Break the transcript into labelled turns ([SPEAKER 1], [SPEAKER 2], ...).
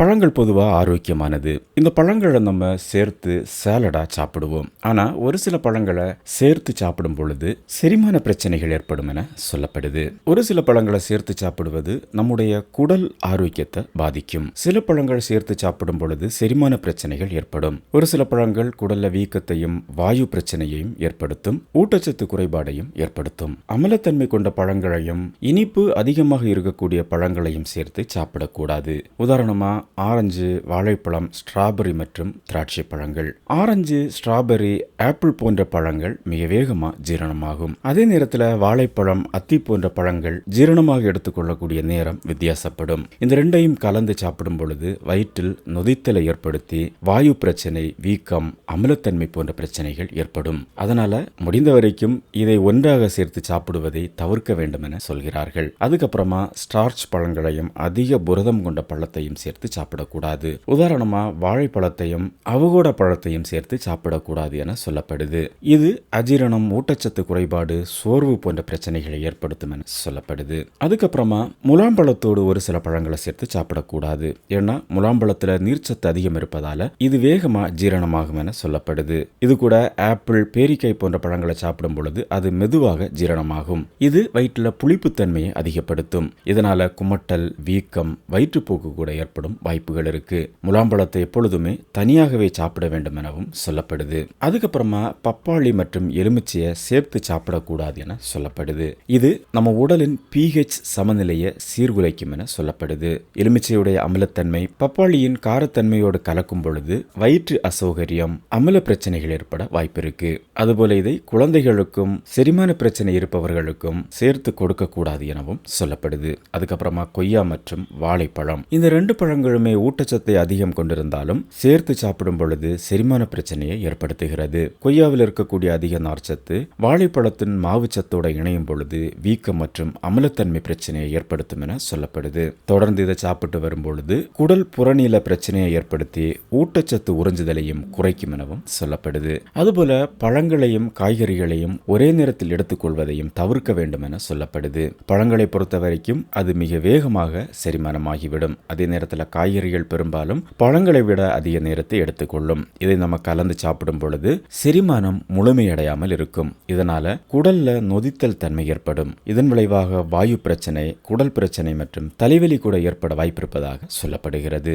[SPEAKER 1] பழங்கள் பொதுவாக ஆரோக்கியமானது. இந்த பழங்களை நம்ம சேர்த்து சேலடாக சாப்பிடுவோம். ஆனால் ஒரு சில பழங்களை சேர்த்து சாப்பிடும் பொழுது செரிமான பிரச்சனைகள் ஏற்படும் என சொல்லப்படுது. ஒரு சில பழங்களை சேர்த்து சாப்பிடுவது நம்முடைய குடல் ஆரோக்கியத்தை பாதிக்கும். சில பழங்கள் சேர்த்து சாப்பிடும் பொழுது செரிமான பிரச்சனைகள் ஏற்படும். ஒரு சில பழங்கள் குடல்ல வீக்கத்தையும் வாயு பிரச்சனையையும் ஏற்படுத்தும். ஊட்டச்சத்து குறைபாடையும் ஏற்படுத்தும். அமலத்தன்மை கொண்ட பழங்களையும் இனிப்பு அதிகமாக இருக்கக்கூடிய பழங்களையும் சேர்த்து சாப்பிடக்கூடாது. உதாரணமாக ஆரஞ்சு வாழைப்பழம் ஸ்ட்ராபெரி மற்றும் திராட்சை பழங்கள். ஆரஞ்சு ஸ்ட்ராபெரி ஆப்பிள் போன்ற பழங்கள் மிக வேகமாக ஜீரணமாகும். அதே நேரத்தில் வாழைப்பழம் அத்தி போன்ற பழங்கள் ஜீரணமாக எடுத்துக்கொள்ளக்கூடிய நேரம் வித்தியாசப்படும். இந்த ரெண்டையும் கலந்து சாப்பிடும் பொழுது வயிற்றில் நொதித்தலை ஏற்படுத்தி வாயு பிரச்சனை வீக்கம் அமிலத்தன்மை போன்ற பிரச்சனைகள் ஏற்படும். அதனால முடிந்த வரைக்கும் இதை ஒன்றாக சேர்த்து சாப்பிடுவதை தவிர்க்க வேண்டும் என சொல்கிறார்கள். அதுக்கப்புறமா ஸ்டார்ச் பழங்களையும் அதிக புரதம் கொண்ட பழத்தையும் சேர்த்து சாப்பிடக்கூடாது. உதாரணமா வாழைப்பழத்தையும் அவகோட பழத்தையும் சேர்த்து சாப்பிடக்கூடாது என சொல்லப்படுது. இது அஜீரணம் ஊட்டச்சத்து குறைபாடு சோர்வு போன்ற பிரச்சனைகளை ஏற்படுத்தும் என சொல்லப்படுது. அதுக்கப்புறமா முலாம்பழத்தோடு ஒரு சில பழங்களை சேர்த்து சாப்பிடக்கூடாது. ஏன்னா முலாம்பழத்துல நீர்ச்சத்து அதிகம் இருப்பதால இது வேகமா ஜீரணமாகும் என சொல்லப்படுது. இது கூட ஆப்பிள் பேரிக்காய் போன்ற பழங்களை சாப்பிடும் பொழுது அது மெதுவாக ஜீரணமாகும். இது வயிற்றுல புளிப்புத்தன்மையை அதிகப்படுத்தும். இதனால குமட்டல் வீக்கம் வயிற்றுப்போக்கு கூட ஏற்படும் வாய்ப்புகள் இருக்கு. முலாம்பழத்தை எப்பொழுதுமே தனியாகவே சாப்பிட வேண்டும் எனவும் சொல்லப்படுது. அதுக்கப்புறமா பப்பாளி மற்றும் எலுமிச்சையை சேர்த்து சாப்பிடக்கூடாது என சொல்லப்படுது. இது நம்ம உடலின் பிஹெச் சமநிலையை சீர்குலைக்கும் என சொல்லப்படுது. எலுமிச்சையுடைய அமிலத்தன்மை பப்பாளியின் காரத்தன்மையோடு கலக்கும் பொழுது வயிற்று அசௌகரியம் அமில பிரச்சனைகள் ஏற்பட வாய்ப்பு இருக்கு. அதுபோல இதை குழந்தைகளுக்கும் செரிமான பிரச்சனை இருப்பவர்களுக்கும் சேர்த்து கொடுக்கக்கூடாது எனவும் சொல்லப்படுது. அதுக்கப்புறமா கொய்யா மற்றும் வாழைப்பழம். இந்த ரெண்டு பழங்கள் பழங்களுமே ஊட்டச்சத்தை அதிகம் கொண்டிருந்தாலும் சேர்த்து சாப்பிடும் பொழுது செரிமான பிரச்சனையை ஏற்படுத்துகிறது. கொய்யாவில் இருக்கக்கூடிய அதிக நார்ச்சத்து வாழைப்பழத்தின் மாவுச்சத்தோட இணையும் பொழுது வீக்கம் மற்றும் அமிலத்தன்மை பிரச்சனையை ஏற்படுத்தும் என சொல்லப்படுது. தொடர்ந்து இதை சாப்பிட்டு வரும் பொழுது குடல் புறநீல பிரச்சனையை ஏற்படுத்தி ஊட்டச்சத்து உறிஞ்சுதலையும் குறைக்கும் எனவும் சொல்லப்படுது. அதுபோல பழங்களையும் காய்கறிகளையும் ஒரே நேரத்தில் எடுத்துக்கொள்வதையும் தவிர்க்க வேண்டும் என சொல்லப்படுது. பழங்களை பொறுத்த வரைக்கும் அது மிக வேகமாக செரிமானமாகிவிடும். அதே நேரத்தில் காய்கறிகள் பெரும்பாலும் பழங்களை விட அதிக நேரத்தை எடுத்துக்கொள்ளும். இதை நம்ம கலந்து சாப்பிடும் பொழுது செரிமானம் முழுமையடையாமல் இருக்கும். இதனால குடல்ல நொதித்தல் தன்மை ஏற்படும். இதன் விளைவாக வாயு பிரச்சனை குடல் பிரச்சனை மற்றும் தலைவலி கூட ஏற்பட வாய்ப்பிருப்பதாக சொல்லப்படுகிறது.